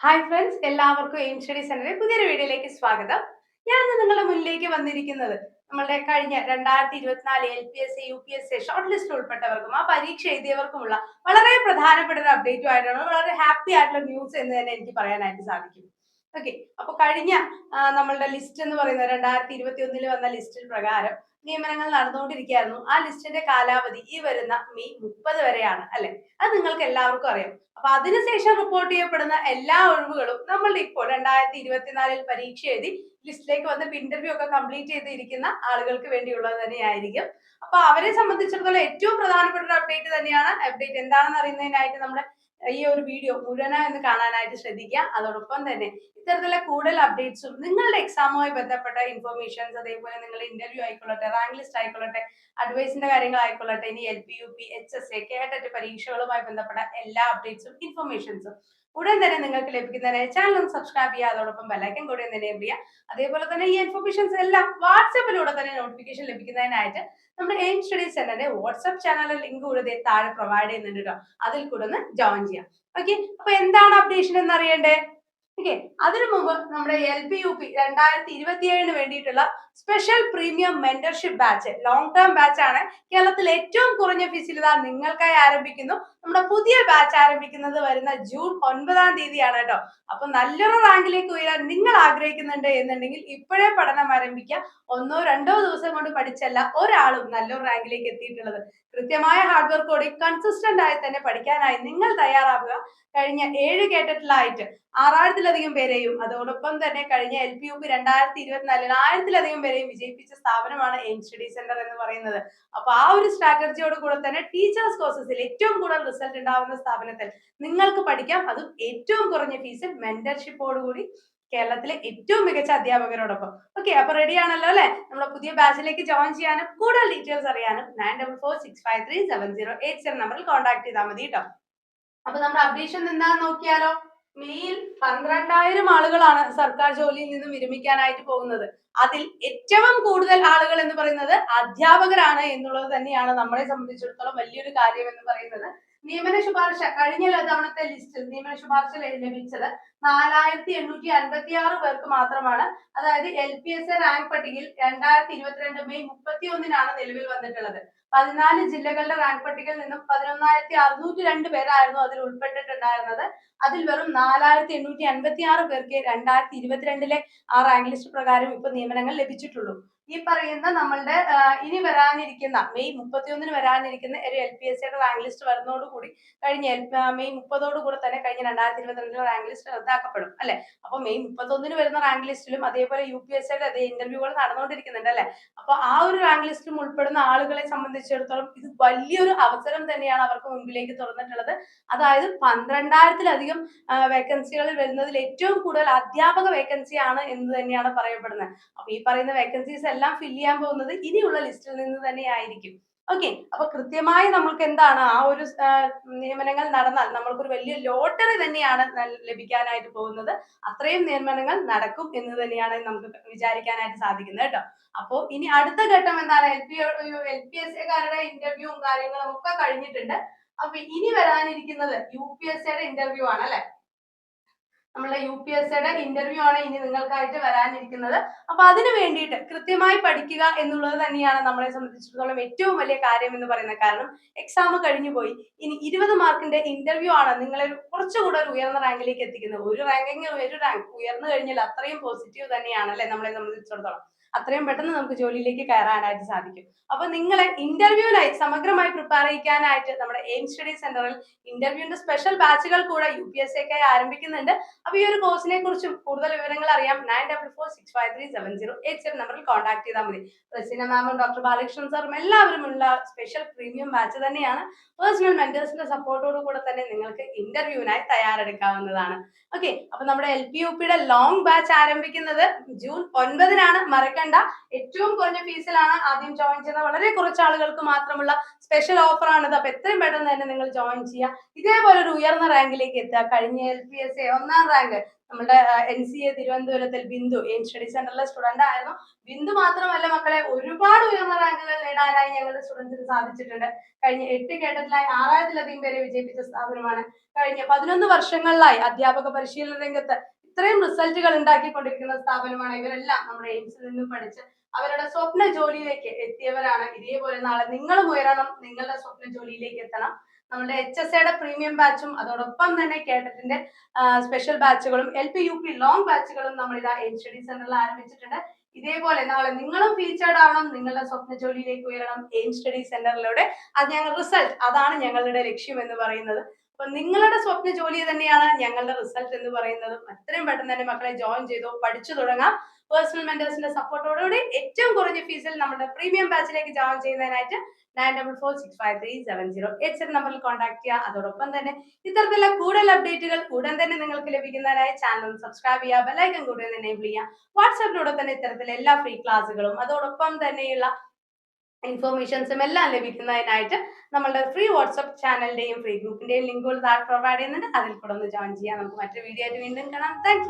Hi friends എല്ലാവർക്കും aim study സെന്ററിൽ പുതിയൊരു വീഡിയോയിലേക്ക് സ്വാഗതം. ഞാൻ ഇന്ന് നിങ്ങളുടെ മുന്നിലേക്ക് വന്നിരിക്കുന്നത് നമ്മളുടെ കഴിഞ്ഞ രണ്ടായിരത്തി ഇരുപത്തിനാല് L P S C U P S C short list ഉൾപ്പെട്ടവർക്കും ആ പരീക്ഷ എഴുതിയവർക്കുമുള്ള വളരെ പ്രധാനപ്പെട്ട ഒരു അപ്ഡേറ്റും ആയിട്ടാണ് വളരെ ഹാപ്പി ആയിട്ടുള്ള ന്യൂസ് എന്ന് തന്നെ എനിക്ക് പറയാനായിട്ട് സാധിക്കും. ഓക്കെ അപ്പൊ കഴിഞ്ഞ നമ്മളുടെ ലിസ്റ്റ് എന്ന് പറയുന്നത് രണ്ടായിരത്തി ഇരുപത്തി ഒന്നിൽ വന്ന ലിസ്റ്റിൽ പ്രകാരം നിയമനങ്ങൾ നടന്നുകൊണ്ടിരിക്കുകയായിരുന്നു. ആ ലിസ്റ്റിന്റെ കാലാവധി ഈ വരുന്ന മെയ് മുപ്പത് വരെയാണ് അല്ലെ? അത് നിങ്ങൾക്ക് എല്ലാവർക്കും അറിയാം. അപ്പൊ അതിനുശേഷം റിപ്പോർട്ട് ചെയ്യപ്പെടുന്ന എല്ലാ ഒഴിവുകളും നമ്മളുടെ ഇപ്പോൾ രണ്ടായിരത്തി ഇരുപത്തിനാലിൽ പരീക്ഷ എഴുതി ലിസ്റ്റിലേക്ക് വന്ന് ഇന്റർവ്യൂ ഒക്കെ കംപ്ലീറ്റ് ചെയ്തിരിക്കുന്ന ആളുകൾക്ക് വേണ്ടിയുള്ളത് തന്നെയായിരിക്കും. അപ്പൊ അവരെ സംബന്ധിച്ചിടത്തോളം ഏറ്റവും പ്രധാനപ്പെട്ട ഒരു അപ്ഡേറ്റ് തന്നെയാണ്. അപ്ഡേറ്റ് എന്താണെന്ന് അറിയുന്നതിനായിട്ട് നമ്മുടെ ഈ ഒരു വീഡിയോ മുഴുവനായി ഒന്ന് കാണാനായിട്ട് ശ്രദ്ധിക്കുക. അതോടൊപ്പം തന്നെ ഇത്തരത്തിലുള്ള കൂടുതൽ അപ്ഡേറ്റ്സും നിങ്ങളുടെ എക്സാമുമായി ബന്ധപ്പെട്ട ഇൻഫർമേഷൻസ് അതേപോലെ നിങ്ങളുടെ ഇന്റർവ്യൂ ആയിക്കൊള്ളട്ടെ റാങ്ക് ലിസ്റ്റ് ആയിക്കൊള്ളട്ടെ അഡ്വൈസിന്റെ കാര്യങ്ങൾ ആയിക്കൊള്ളട്ടെ ഇനി L P U P H S A KTET പരീക്ഷകളുമായി ബന്ധപ്പെട്ട എല്ലാ അപ്ഡേറ്റ്സും ഇൻഫർമേഷൻസും ഉടൻ തന്നെ നിങ്ങൾക്ക് ലഭിക്കുന്നതിനായി ചാനൽ ഒന്ന് സബ്സ്ക്രൈബ് ചെയ്യുക അതോടൊപ്പം ബെല്ലൈക്കൻ കൂടി ഒന്ന് എനേബിൾ ചെയ്യുക. അതേപോലെ തന്നെ ഈ ഇൻഫർമേഷൻസ് എല്ലാം വാട്സപ്പിലൂടെ തന്നെ നോട്ടിഫിക്കേഷൻ ലഭിക്കുന്നതിനായിട്ട് നമ്മുടെ എയിം സ്റ്റഡീസ് സെന്ററിന്റെ വാട്സ്ആപ്പ് ചാനലിലെ ലിങ്ക് കൂടെ താഴെ പ്രൊവൈഡ് ചെയ്യുന്നുണ്ട് കേട്ടോ അതിൽ കൂടെ ഒന്ന് ജോയിൻ ചെയ്യാം. ഓക്കെ അപ്പൊ എന്താണ് അപ്ഡേഷൻ എന്ന് അറിയണ്ടേ? അതിനു മുമ്പ് നമ്മുടെ എൽ പി യു പി രണ്ടായിരത്തി ഇരുപത്തിയേഴിന് വേണ്ടിയിട്ടുള്ള special premium mentorship batch long term batch ആണ്. കേരളത്തിൽ ഏറ്റവും കുറഞ്ഞ ഫീസിൽ ഇതാ നിങ്ങൾക്കായി ആരംഭിക്കുന്നു. നമ്മുടെ പുതിയ ബാച്ച് ആരംഭിക്കുന്നത് വരുന്ന ജൂൺ ഒൻപതാം തീയതിയാണ് കേട്ടോ. അപ്പൊ നല്ലൊരു റാങ്കിലേക്ക് ഉയരാൻ നിങ്ങൾ ആഗ്രഹിക്കുന്നുണ്ട് എന്നുണ്ടെങ്കിൽ ഇപ്പോഴേ പഠനം ആരംഭിക്കുക. ഒന്നോ രണ്ടോ ദിവസം കൊണ്ട് പഠിച്ചല്ല ഒരാളും നല്ലൊരു റാങ്കിലേക്ക് എത്തിയിട്ടുള്ളത്. കൃത്യമായ ഹാർഡ് വർക്കോടെ കൺസിസ്റ്റന്റ് ആയി തന്നെ പഠിക്കാനായി നിങ്ങൾ തയ്യാറാവുക. കഴിഞ്ഞ ഏഴ് കേട്ടറ്റിലായിട്ട് ആറായിരത്തിലധികം പേരെയും അതോടൊപ്പം തന്നെ കഴിഞ്ഞ എൽ പി യു പി രണ്ടായിരത്തി ഇരുപത്തിനാലിൽ ആയിരത്തിലധികം പേരെയും വിജയിപ്പിച്ച സ്ഥാപനമാണ് എയിം സ്റ്റഡി സെന്റർ എന്ന് പറയുന്നത്. അപ്പൊ ആ ഒരു സ്ട്രാറ്റജിയോട് കൂടെ തന്നെ ടീച്ചേഴ്സ് കോഴ്സസിൽ ഏറ്റവും കൂടുതൽ റിസൾട്ട് ഉണ്ടാവുന്ന സ്ഥാപനത്തിൽ നിങ്ങൾക്ക് പഠിക്കാം. അതും ഏറ്റവും കുറഞ്ഞ ഫീസിൽ മെന്റർഷിപ്പോടുകൂടി കേരളത്തിലെ ഏറ്റവും മികച്ച അധ്യാപകരോടൊപ്പം. ഓക്കെ അപ്പൊ റെഡി ആണല്ലോ അല്ലെ? നമ്മുടെ പുതിയ ബാച്ചിലേക്ക് ജോയിൻ ചെയ്യാനും കൂടുതൽ ഡീറ്റെയിൽസ് അറിയാനും nine double four six five three seven zero eight seven നമ്പറിൽ കോൺടാക്ട് ചെയ്താൽ മതി കേട്ടോ അപ്പൊ നമ്മുടെ അപ്ഡേഷൻ എന്താന്ന് നോക്കിയാലോ? മെയിൽ പന്ത്രണ്ടായിരം ആളുകളാണ് സർക്കാർ ജോലിയിൽ നിന്ന് വിരമിക്കാനായിട്ട് പോകുന്നത്. അതിൽ ഏറ്റവും കൂടുതൽ ആളുകൾ എന്ന് പറയുന്നത് അധ്യാപകരാണ് എന്നുള്ളത് തന്നെയാണ് നമ്മളെ സംബന്ധിച്ചിടത്തോളം വലിയൊരു കാര്യം എന്ന് പറയുന്നത്. നിയമന ശുപാർശ കഴിഞ്ഞ തവണത്തെ ലിസ്റ്റിൽ നിയമന ശുപാർശ ലഭിച്ചത് നാലായിരത്തി എണ്ണൂറ്റി അൻപത്തി ആറ് പേർക്ക് മാത്രമാണ്. അതായത് L P S A rank പട്ടികയിൽ രണ്ടായിരത്തി ഇരുപത്തിരണ്ട് മെയ് മുപ്പത്തി ഒന്നിനാണ് നിലവിൽ വന്നിട്ടുള്ളത്. പതിനാല് ജില്ലകളുടെ റാങ്ക് പട്ടികയിൽ നിന്നും പതിനൊന്നായിരത്തി അറുന്നൂറ്റി രണ്ട് പേരായിരുന്നു അതിൽ ഉൾപ്പെട്ടിട്ടുണ്ടായിരുന്നത്. അതിൽ വെറും നാലായിരത്തി എണ്ണൂറ്റി അൻപത്തി ആറ് പേർക്ക് രണ്ടായിരത്തി ഇരുപത്തിരണ്ടിലെ ആ റാങ്ക് ലിസ്റ്റ് പ്രകാരം ഇപ്പൊ നിയമനങ്ങൾ ലഭിച്ചിട്ടുള്ളൂ. ഈ പറയുന്ന നമ്മളുടെ ഇനി വരാനിരിക്കുന്ന മെയ് മുപ്പത്തിയൊന്നിന് വരാനിരിക്കുന്ന ഒരു എൽ പി എസ് സിയുടെ റാങ്ക് ലിസ്റ്റ് വരുന്നതോടുകൂടി കഴിഞ്ഞ എൽ മെയ് മുപ്പതോടുകൂടി തന്നെ കഴിഞ്ഞ രണ്ടായിരത്തി ഇരുപത്തിരണ്ടിലെ റാങ്ക് ലിസ്റ്റ് റദ്ദാക്കപ്പെടും അല്ലെ? അപ്പൊ മെയ് മുപ്പത്തൊന്നിന് വരുന്ന റാങ്ക് ലിസ്റ്റിലും അതേപോലെ യു പി എസ് സിയുടെ അതേ ഇന്റർവ്യൂകൾ നടന്നുകൊണ്ടിരിക്കുന്നുണ്ട് അല്ലെ? അപ്പൊ ആ ഒരു റാങ്ക് ലിസ്റ്റിലും ഉൾപ്പെടുന്ന ആളുകളെ സംബന്ധിച്ചിടത്തോളം ഇത് വലിയൊരു അവസരം തന്നെയാണ് അവർക്ക് മുമ്പിലേക്ക് തുറന്നിട്ടുള്ളത്. അതായത് പന്ത്രണ്ടായിരത്തിലധികം വേക്കൻസികളിൽ വരുന്നതിൽ ഏറ്റവും കൂടുതൽ അധ്യാപക വേക്കൻസിയാണ് എന്ന് തന്നെയാണ് പറയപ്പെടുന്നത്. അപ്പൊ ഈ പറയുന്ന വേക്കൻസീസ് എല്ലാം ഫില്ല് ചെയ്യാൻ പോകുന്നത് ഇനിയുള്ള ലിസ്റ്റിൽ നിന്ന് തന്നെ ആയിരിക്കും. ഓക്കെ അപ്പൊ കൃത്യമായി നമ്മൾക്ക് എന്താണ് ആ ഒരു നിയമനങ്ങൾ നടന്നാൽ നമ്മൾക്കൊരു വലിയ ലോട്ടറി തന്നെയാണ് ലഭിക്കാനായിട്ട് പോകുന്നത്. അത്രയും നിയമനങ്ങൾ നടക്കും എന്ന് തന്നെയാണ് നമുക്ക് വിചാരിക്കാനായിട്ട് സാധിക്കുന്നത് കേട്ടോ. അപ്പോ ഇനി അടുത്ത ഘട്ടം എന്താണ്? L P L P S എക്കാരുടെ ഇന്റർവ്യൂവും കാര്യങ്ങളും ഒക്കെ കഴിഞ്ഞിട്ടുണ്ട്. അപ്പൊ ഇനി വരാനിരിക്കുന്നത് യു പി എസ് സിയുടെ ഇന്റർവ്യൂ ആണ് അല്ലെ? നമ്മളെ യു പി എസ് സിയുടെ ഇന്റർവ്യൂ ആണ് ഇനി നിങ്ങൾക്കായിട്ട് വരാനിരിക്കുന്നത്. അപ്പൊ അതിനു വേണ്ടിയിട്ട് കൃത്യമായി പഠിക്കുക എന്നുള്ളത് തന്നെയാണ് നമ്മളെ സംബന്ധിച്ചിടത്തോളം ഏറ്റവും വലിയ കാര്യം എന്ന് പറയുന്നത്. കാരണം എക്സാം കഴിഞ്ഞു പോയി. ഇനി ഇരുപത് മാർക്കിന്റെ ഇന്റർവ്യൂ ആണ് നിങ്ങളെ കുറച്ചുകൂടെ ഒരു ഉയർന്ന റാങ്കിലേക്ക് എത്തിക്കുന്നത്. ഒരു റാങ്കിങ് ഒരു റാങ്ക് ഉയർന്നു കഴിഞ്ഞാൽ അത്രയും പോസിറ്റീവ് തന്നെയാണ് അല്ലെ നമ്മളെ സംബന്ധിച്ചിടത്തോളം. അത്രയും പെട്ടെന്ന് നമുക്ക് ജോലിയിലേക്ക് കയറാനായിട്ട് സാധിക്കും. അപ്പൊ നിങ്ങളെ ഇന്റർവ്യൂവിനായി സമഗ്രമായി പ്രിപ്പയർ ചെയ്യിക്കാനായിട്ട് നമ്മുടെ എയിം സ്റ്റഡി സെന്ററിൽ ഇന്റർവ്യൂവിന്റെ സ്പെഷ്യൽ ബാച്ചുകൾ കൂടെ യു പി എസ് സിക്കായി ആരംഭിക്കുന്നുണ്ട്. അപ്പൊ ഈ ഒരു കോഴ്സിനെ കുറിച്ച് കൂടുതൽ വിവരങ്ങൾ അറിയാം. Nine double four six five three seven zero eight seven നമ്പറിൽ കോൺടാക്ട് ചെയ്താൽ മതി. റസീന മാമും ഡോക്ടർ ബാലകൃഷ്ണൻ സാറും എല്ലാവരും ഉള്ള സ്പെഷ്യൽ പ്രീമിയം ബാച്ച് തന്നെയാണ്. പേഴ്സണൽ മെന്റേഴ്സിന്റെ സപ്പോർട്ടോട് കൂടെ തന്നെ നിങ്ങൾക്ക് ഇന്റർവ്യൂവിനായി തയ്യാറെടുക്കാവുന്നതാണ്. ഓക്കെ അപ്പൊ നമ്മുടെ എൽ പി യു പിയുടെ ലോങ് ബാച്ച് ആരംഭിക്കുന്നത് ജൂൺ ഒൻപതിനാണ്. മറക്കണ്ട. ഏറ്റവും കുറഞ്ഞ ഫീസിലാണ് ആദ്യം ജോയിൻ ചെയ്യുന്നത്. വളരെ കുറച്ച് ആളുകൾക്ക് മാത്രമുള്ള സ്പെഷ്യൽ ഓഫർ ആണിത്. അപ്പൊ എത്രയും പെട്ടെന്ന് തന്നെ നിങ്ങൾ ജോയിൻ ചെയ്യുക. ഇതേപോലെ ഒരു ഉയർന്ന റാങ്കിലേക്ക് എത്തുക. കഴിഞ്ഞ എൽ പി എസ് എ ഒന്നാം റാങ്ക് നമ്മുടെ എൻ സി എ തിരുവനന്തപുരത്തിൽ ബിന്ദു എയിം സ്റ്റഡി സെന്ററിലെ സ്റ്റുഡന്റ് ആയിരുന്നു. ബിന്ദു മാത്രമല്ല മക്കളെ ഒരുപാട് ഉയർന്ന റാങ്കുകൾ നേടാനായി ഞങ്ങളുടെ സ്റ്റുഡൻസിന് സാധിച്ചിട്ടുണ്ട്. കഴിഞ്ഞ എട്ട് കേട്ടത്തിലായി ആറായിരത്തിലധികം പേരെ വിജയിപ്പിച്ച സ്ഥാപനമാണ്. കഴിഞ്ഞ പതിനൊന്ന് വർഷങ്ങളിലായി അധ്യാപക പരിശീലന രംഗത്ത് ഇത്രയും റിസൾട്ടുകൾ ഉണ്ടാക്കിക്കൊണ്ടിരിക്കുന്ന സ്ഥാപനമാണ്. ഇവരെല്ലാം നമ്മുടെ എയിംസിൽ നിന്നും പഠിച്ച് അവരുടെ സ്വപ്ന ജോലിയിലേക്ക് എത്തിയവരാണ്. ഇതേപോലെ നാളെ നിങ്ങളും ഉയരണം നിങ്ങളുടെ സ്വപ്ന ജോലിയിലേക്ക് എത്തണം. നമ്മുടെ എച്ച് എസ് എയുടെ പ്രീമിയം ബാച്ചും അതോടൊപ്പം തന്നെ കേട്ടറ്റിന്റെ special ബാച്ചുകളും L P U P long ബാച്ചുകളും നമ്മൾ ഇതാ എൻ സ്റ്റഡി സെന്ററിൽ ആരംഭിച്ചിട്ടുണ്ട്. ഇതേപോലെ നാളെ നിങ്ങളും ഫീച്ചേർഡ് ആവണം നിങ്ങളുടെ സ്വപ്ന ജോലിയിലേക്ക് ഉയരണം എയിം സ്റ്റഡി സെന്ററിലൂടെ അത് ഞങ്ങൾ റിസൾട്ട് അതാണ് ഞങ്ങളുടെ ലക്ഷ്യം എന്ന് പറയുന്നത്. അപ്പൊ നിങ്ങളുടെ സ്വപ്ന ജോലി തന്നെയാണ് ഞങ്ങളുടെ റിസൾട്ട് എന്ന് പറയുന്നത്. അത്രയും പെട്ടെന്ന് തന്നെ മക്കളെ ജോയിൻ ചെയ്തു പഠിച്ചു തുടങ്ങാം. പേഴ്സണൽ മെന്റേഴ്സിന്റെ സപ്പോർട്ടോടുകൂടി ഏറ്റവും കുറഞ്ഞ ഫീസിൽ നമ്മുടെ പ്രീമിയം ബാച്ചിലേക്ക് join ചെയ്യുന്നതിനായിട്ട് nine double four six five three seven zero eight seven നമ്പറിൽ കോൺടാക്ട് ചെയ്യുക. അതോടൊപ്പം തന്നെ ഇത്തരത്തിലുള്ള കൂടുതൽ അപ്ഡേറ്റുകൾ ഉടൻ തന്നെ നിങ്ങൾക്ക് ലഭിക്കുന്നതിനായി ചാനൽ സബ്സ്ക്രൈബ് ചെയ്യുക ബെലൈക്കൻ കൂടി എനേബിൾ ചെയ്യുക. വാട്സാപ്പിലൂടെ തന്നെ ഇത്തരത്തിലുള്ള എല്ലാ ഫ്രീ ക്ലാസ്സുകളും അതോടൊപ്പം തന്നെയുള്ള ഇൻഫോർമേഷൻസും എല്ലാം ലഭിക്കുന്നതിനായിട്ട് നമ്മളുടെ ഫ്രീ വാട്സപ്പ് ചാനലിന്റെയും ഫ്രീ ഗ്രൂപ്പിന്റെയും ലിങ്കുകൾ താഴെ പ്രൊവൈഡ് ചെയ്യുന്നുണ്ട്. അതിൽ കൂടെ ഒന്ന് ജോയിൻ ചെയ്യാം. നമുക്ക് മറ്റൊരു വീഡിയോ ആയിട്ട് വീണ്ടും കാണാം. താങ്ക്